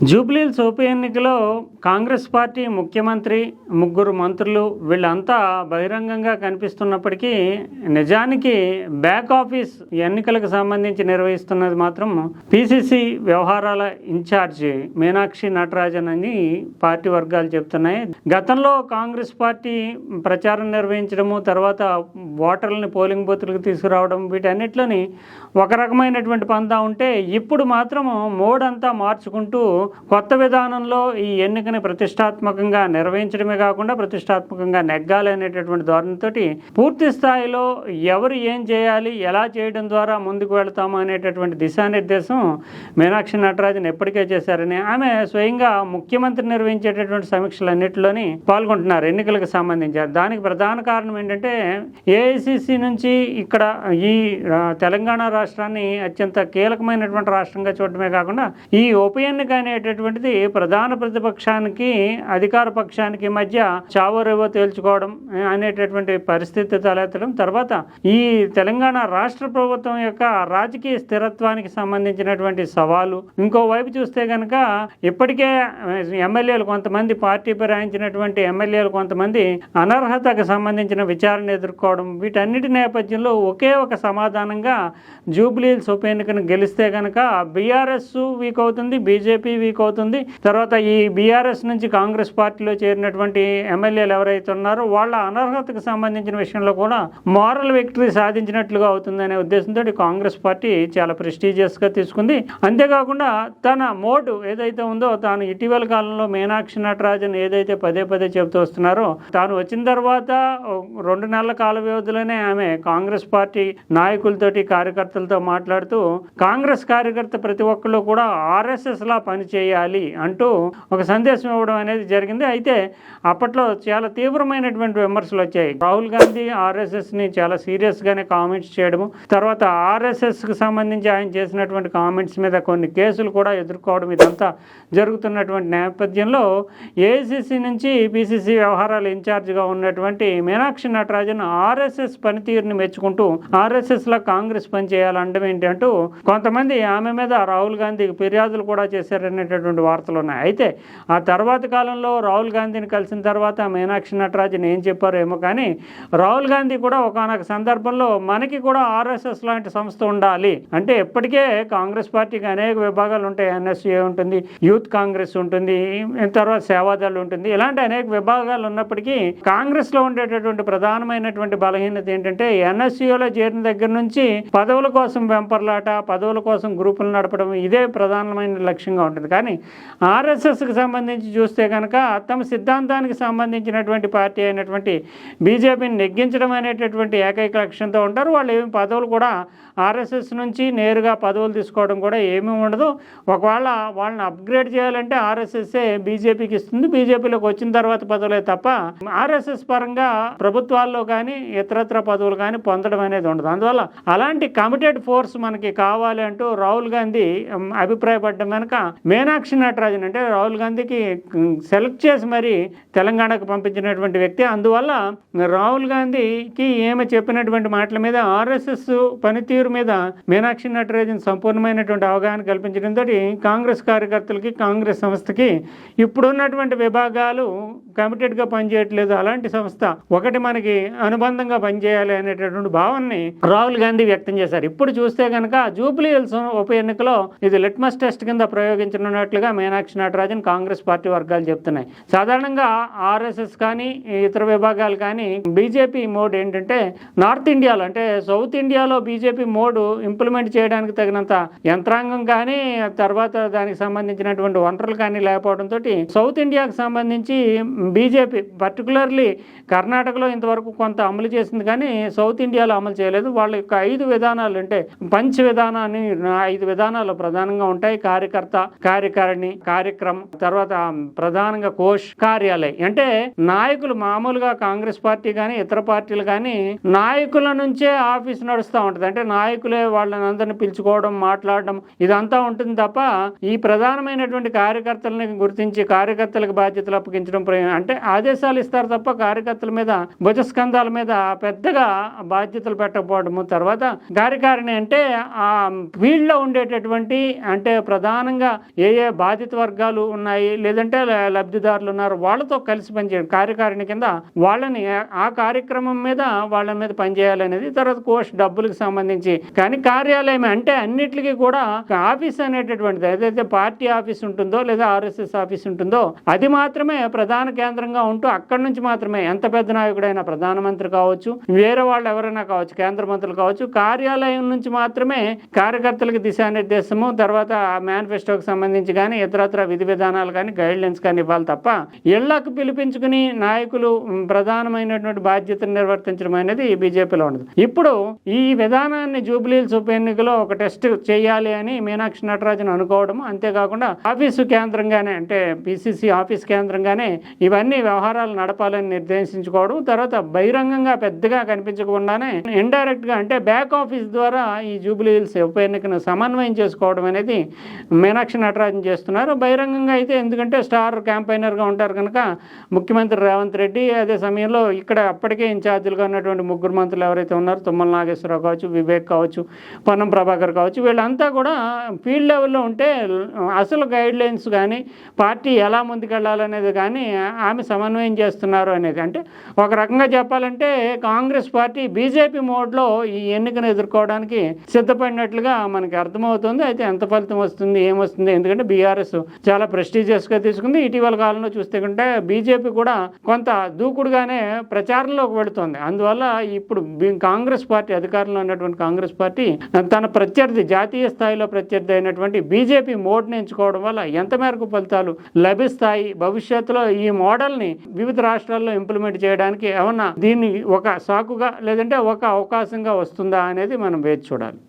జూబ్లీల్స్ ఉప ఎన్నికలో కాంగ్రెస్ పార్టీ ముఖ్యమంత్రి ముగ్గురు మంత్రులు వీళ్ళంతా బహిరంగంగా కనిపిస్తున్నప్పటికీ నిజానికి బ్యాక్ ఆఫీస్ ఎన్నికలకు సంబంధించి నిర్వహిస్తున్నది మాత్రం పిసిసి వ్యవహారాల ఇన్ఛార్జి మీనాక్షి నటరాజన్ అని పార్టీ వర్గాలు చెప్తున్నాయి. గతంలో కాంగ్రెస్ పార్టీ ప్రచారం నిర్వహించడము తర్వాత ఓటర్లని పోలింగ్ బూత్లకు తీసుకురావడం వీటన్నిటిలోని ఒక రకమైనటువంటి పందా ఉంటే ఇప్పుడు మాత్రం మోడ్ అంతా మార్చుకుంటూ కొత్త విధానంలో ఈ ఎన్నికని ప్రతిష్టాత్మకంగా నిర్వహించడమే కాకుండా ప్రతిష్టాత్మకంగా నెగ్గాలి అనేటటువంటి ధోరణితోటి పూర్తి స్థాయిలో ఎవరు ఏం చేయాలి ఎలా చేయడం ద్వారా ముందుకు వెళతాము అనేటటువంటి దిశానిర్దేశం మీనాక్షి నటరాజన్ ఎప్పటికే చేశారని ఆమె స్వయంగా ముఖ్యమంత్రి నిర్వహించేటటువంటి సమీక్షలన్నింటిలోని పాల్గొంటున్నారు ఎన్నికలకు సంబంధించి. దానికి ప్రధాన కారణం ఏంటంటే ఏఐసిసి నుంచి ఇక్కడ ఈ తెలంగాణ రాష్ట్రాన్ని అత్యంత కీలకమైనటువంటి రాష్ట్రంగా చూడటమే కాకుండా ఈ ఉప ఎన్నిక అనేటటువంటిది ప్రధాన ప్రతిపక్షానికి అధికార పక్షానికి మధ్య చావరేవో తేల్చుకోవడం అనేటటువంటి పరిస్థితి తలెత్తడం. తర్వాత ఈ తెలంగాణ రాష్ట్ర ప్రభుత్వం యొక్క రాజకీయ స్థిరత్వానికి సంబంధించినటువంటి సవాలు. ఇంకోవైపు చూస్తే కనుక ఇప్పటికే ఎమ్మెల్యేలు కొంతమంది పార్టీ ఫిరాయించినటువంటి ఎమ్మెల్యేలు కొంతమంది అనర్హతకు సంబంధించిన విచారణ ఎదుర్కోవడం. వీటన్నిటి నేపథ్యంలో ఒకే ఒక సమాధానంగా జూబ్లీహిల్స్ ఉప ఎన్నికను గెలిస్తే కనుక బీఆర్ఎస్ వీక్ అవుతుంది బీజేపీ వీక్ అవుతుంది. తర్వాత ఈ బీఆర్ఎస్ నుంచి కాంగ్రెస్ పార్టీలో చేరినటువంటి ఎమ్మెల్యేలు ఎవరైతే ఉన్నారో వాళ్ళ అనర్హతకు సంబంధించిన విషయంలో కూడా మారల్ విక్టరీ సాధించినట్లుగా అవుతుందనే ఉద్దేశంతో కాంగ్రెస్ పార్టీ చాలా ప్రెస్టీజియస్గా తీసుకుంది. అంతేకాకుండా తన మోటు ఏదైతే ఉందో తాను ఇటీవల కాలంలో మీనాక్షి నటరాజన్ ఏదైతే పదే పదే చెబుతూ వస్తున్నారో తాను వచ్చిన తర్వాత రెండు నెలల కాల వ్యవధిలోనే ఆమె కాంగ్రెస్ పార్టీ నాయకులతోటి కార్యకర్తలతో మాట్లాడుతూ కాంగ్రెస్ కార్యకర్త ప్రతి ఒక్కళ్ళు కూడా ఆర్ఎస్ఎస్ లా చేయాలి అంటూ ఒక సందేశం ఇవ్వడం అనేది జరిగింది. అయితే అప్పట్లో చాలా తీవ్రమైనటువంటి విమర్శలు వచ్చాయి. రాహుల్ గాంధీ ఆర్ఎస్ఎస్ని చాలా సీరియస్ గానే కామెంట్స్ చేయడము తర్వాత ఆర్ఎస్ఎస్కి సంబంధించి ఆయన చేసినటువంటి కామెంట్స్ మీద కొన్ని కేసులు కూడా ఎదుర్కోవడం ఇదంతా జరుగుతున్నటువంటి నేపథ్యంలో ఏఐసిసి నుంచి పిసిసి వ్యవహారాల ఇన్ఛార్జిగా ఉన్నటువంటి మీనాక్షి నటరాజన్ ఆర్ఎస్ఎస్ పనితీరుని మెచ్చుకుంటూ ఆర్ఎస్ఎస్లో కాంగ్రెస్ పని ఏంటంటూ అంటూ కొంతమంది ఆమె మీద రాహుల్ గాంధీకి ఫిర్యాదులు కూడా అనేటటువంటి వార్తలు ఉన్నాయి. అయితే ఆ తర్వాత కాలంలో రాహుల్ గాంధీని కలిసిన తర్వాత మీనాక్షి నటరాజన్ ఏం చెప్పారేమో కానీ రాహుల్ గాంధీ కూడా ఒకనొక సందర్భంలో మనకి కూడా ఆర్ఎస్ఎస్ లాంటి సంస్థ ఉండాలి. అంటే ఎప్పటికే కాంగ్రెస్ పార్టీకి అనేక విభాగాలు ఉంటాయి. ఎన్ఎస్ఏ ఉంటుంది యూత్ కాంగ్రెస్ ఉంటుంది తర్వాత సేవాదళ్ ఉంటుంది. ఇలాంటి అనేక విభాగాలు ఉన్నప్పటికీ కాంగ్రెస్లో ఉండేటటువంటి ప్రధానమైనటువంటి బలహీనత ఏంటంటే ఎన్ఎస్యులో చేరిన దగ్గర నుంచి పదవుల కోసం వెంపర్లాట పదవుల కోసం గ్రూపులు నడపడం ఇదే ప్రధానమైన లక్ష్యంగా ఉంటుంది. కానీ ఆర్ఎస్ఎస్కి సంబంధించి చూస్తే కనుక తమ సిద్ధాంతానికి సంబంధించినటువంటి పార్టీ అయినటువంటి బీజేపీని నెగ్గించడం అనేటటువంటి ఏకైక లక్ష్యంతో ఉంటారు. వాళ్ళు ఏమి పదవులు కూడా ఆర్ఎస్ఎస్ నుంచి నేరుగా పదవులు తీసుకోవడం కూడా ఏమీ ఉండదు. ఒకవేళ వాళ్ళని అప్గ్రేడ్ చేయాలంటే ఆర్ఎస్ఎస్ఏ బీజేపీకి ఇస్తుంది. బీజేపీలోకి వచ్చిన తర్వాత పదవులే తప్ప ఆర్ఎస్ఎస్ పరంగా ప్రభుత్వాల్లో కానీ ఇతరత్ర పదవులు కానీ పొందడం అనేది ఉండదు. అందువల్ల అలాంటి కమిటెడ్ ఫోర్స్ మనకి కావాలి అంటూ రాహుల్ గాంధీ అభిప్రాయపడ్డం కనుక మే మీనాక్షి నటరాజన్ అంటే రాహుల్ గాంధీకి సెలెక్ట్ చేసి మరి తెలంగాణకు పంపించినటువంటి వ్యక్తి. అందువల్ల రాహుల్ గాంధీకి ఏమి చెప్పినటువంటి మాటల మీద ఆర్ఎస్ఎస్ పనితీరు మీద మీనాక్షి నటరాజన్ సంపూర్ణమైనటువంటి అవగాహన కల్పించడంతో కాంగ్రెస్ కార్యకర్తలకి కాంగ్రెస్ సంస్థకి ఇప్పుడున్నటువంటి విభాగాలు కమిటెడ్గా పనిచేయట్లేదు. అలాంటి సంస్థ ఒకటి మనకి అనుబంధంగా పనిచేయాలి అనేటటువంటి భావనని రాహుల్ గాంధీ వ్యక్తం చేశారు. ఇప్పుడు చూస్తే కనుక జూబ్లీ హిల్స్ ఉప ఎన్నికలో ఇది లిట్మస్ టెస్ట్ కింద ప్రయోగించనున్నట్లుగా మీనాక్షి నటరాజన్ కాంగ్రెస్ పార్టీ వర్గాలు చెప్తున్నాయి. సాధారణంగా ఆర్ఎస్ఎస్ కానీ ఇతర విభాగాలు కానీ బీజేపీ మోడ్ ఏంటంటే నార్త్ ఇండియాలో అంటే సౌత్ ఇండియాలో బీజేపీ మోడ్ ఇంప్లిమెంట్ చేయడానికి తగినంత యంత్రాంగం కానీ తర్వాత దానికి సంబంధించినటువంటి వనరులు కానీ లేకపోవడంతో సౌత్ ఇండియాకు సంబంధించి బీజేపీ పర్టికులర్లీ కర్ణాటకలో ఇంతవరకు కొంత అమలు చేసింది కానీ సౌత్ ఇండియాలో అమలు చేయలేదు. వాళ్ళ యొక్క ఐదు విధానాలు అంటే పంచ్ విధానాన్ని ఐదు విధానాలు ప్రధానంగా ఉంటాయి. కార్యకర్త కార్యకారిణి కార్యక్రమం తర్వాత ప్రధానంగా కోష్ కార్యాలయం. అంటే నాయకులు మామూలుగా కాంగ్రెస్ పార్టీ కానీ ఇతర పార్టీలు కానీ నాయకుల నుంచే ఆఫీస్ నడుస్తూ ఉంటుంది. అంటే నాయకులే వాళ్ళని అందరిని పిలుచుకోవడం మాట్లాడడం ఇదంతా ఉంటుంది తప్ప ఈ ప్రధానమైనటువంటి కార్యకర్తలని గుర్తించి కార్యకర్తలకు బాధ్యతలు అప్పగించడం అంటే ఆదేశాలు ఇస్తారు తప్ప కార్యకర్తల మీద భుజస్కంధాల మీద పెద్దగా బాధ్యతలు పెట్టకపోవడము. తర్వాత కార్యకారిణి అంటే ఆ ఫీల్డ్లో ఉండేటటువంటి అంటే ప్రధానంగా ఏ ఏ బాధిత వర్గాలు ఉన్నాయి లేదంటే లబ్ధిదారులు ఉన్నారు వాళ్ళతో కలిసి పనిచేయడం కార్యకారిణి కింద వాళ్ళని ఆ కార్యక్రమం మీద వాళ్ళ మీద పనిచేయాలనేది తర్వాత కోర్స్ డబ్బులకు సంబంధించి. కానీ కార్యాలయం అంటే అన్నిటికీ కూడా ఆఫీస్ అనేటటువంటిది. ఏదైతే పార్టీ ఆఫీస్ ఉంటుందో లేదా ఆర్ఎస్ఎస్ ఆఫీస్ ఉంటుందో అది మాత్రమే ప్రధాన కేంద్రంగా ఉంటూ అక్కడి నుంచి మాత్రమే ఎంత పెద్ద నాయకుడైనా ప్రధానమంత్రి కావచ్చు వేరే వాళ్ళు ఎవరైనా కావచ్చు కేంద్ర మంత్రులు కావచ్చు కార్యాలయం నుంచి మాత్రమే కార్యకర్తలకు దిశానిర్దేశము తర్వాత ఆ మేనిఫెస్టోకి సంబంధించి కానీ ఇతరత్ర విధి విధానాలు కానీ గైడ్లైన్స్ కానీ ఇవ్వాలి తప్ప ఇళ్ళకు పిలిపించుకుని నాయకులు ప్రధానమైనటువంటి బాధ్యతను నిర్వర్తించడం అనేది బీజేపీలో ఉండదు. ఇప్పుడు ఈ విధానాన్ని జూబ్లీహిల్స్ ఉప ఎన్నికలో ఒక టెస్ట్ చేయాలి అని మీనాక్షి నటరాజన్ అనుకోవడం అంతేకాకుండా ఆఫీసు కేంద్రంగానే అంటే పిసిసి ఆఫీస్ కేంద్రంగానే ఇవన్నీ వ్యవహారాలు నడపాలని నిర్దేశించుకోవడం తర్వాత బహిరంగంగా పెద్దగా కనిపించకుండానే ఇండైరెక్ట్గా అంటే బ్యాక్ ఆఫీస్ ద్వారా ఈ జూబ్లీ హిల్స్ ఉప ఎన్నికను సమన్వయం చేసుకోవడం అనేది మీనాక్షి నటరాజన్ చేస్తున్నారు. బహిరంగంగా అయితే ఎందుకంటే స్టార్ క్యాంపైనర్గా ఉంటారు కనుక ముఖ్యమంత్రి రేవంత్ రెడ్డి అదే సమయంలో ఇక్కడ అప్పటికే ఇన్ఛార్జీలుగా ఉన్నటువంటి ముగ్గురు మంత్రులు ఎవరైతే ఉన్నారో తుమ్మల నాగేశ్వరరావు కావచ్చు వివేక్ కావచ్చు పొన్నం ప్రభాకర్ కావచ్చు వీళ్ళంతా కూడా ఫీల్డ్ లెవెల్లో ఉంటే అసలు గైడ్ లైన్స్ కానీ పార్టీ ఎలా ముందుకెళ్ళాలనేది కానీ ఆమె సమన్వయం చేస్తున్నారు అనేది. అంటే ఒక రకంగా చెప్పాలంటే కాంగ్రెస్ పార్టీ బీజేపీ మోడ్లో ఈ ఎన్నికను ఎదుర్కోవడానికి సిద్ధపడినట్లుగా మనకి అర్థమవుతుంది. అయితే ఎంత ఫలితం వస్తుంది ఏమొస్తుంది? ఎందుకంటే బీఆర్ఎస్ చాలా ప్రెస్టీజియస్గా తీసుకుంది. ఇటీవల కాలంలో చూస్తే కంటే బీజేపీ కూడా కొంత దూకుడుగానే ప్రచారంలోకి వెళుతోంది. అందువల్ల ఇప్పుడు కాంగ్రెస్ పార్టీ అధికారంలో ఉన్నటువంటి కాంగ్రెస్ పార్టీ తన ప్రత్యర్థి జాతీయ స్థాయిలో ప్రత్యర్థి అయినటువంటి బీజేపీ మోడ్ని ఎంచుకోవడం వల్ల ఎంత మేరకు ఫలితాలు లభిస్తాయి? భవిష్యత్తులో ఈ మోడల్ని వివిధ రాష్ట్రాల్లో ఇంప్లిమెంట్ చేయడానికి ఏమన్నా దీన్ని ఒక సాకుగా లేదంటే ఒక అవకాశంగా వస్తుందా అనేది మనం వేచి చూడాలి.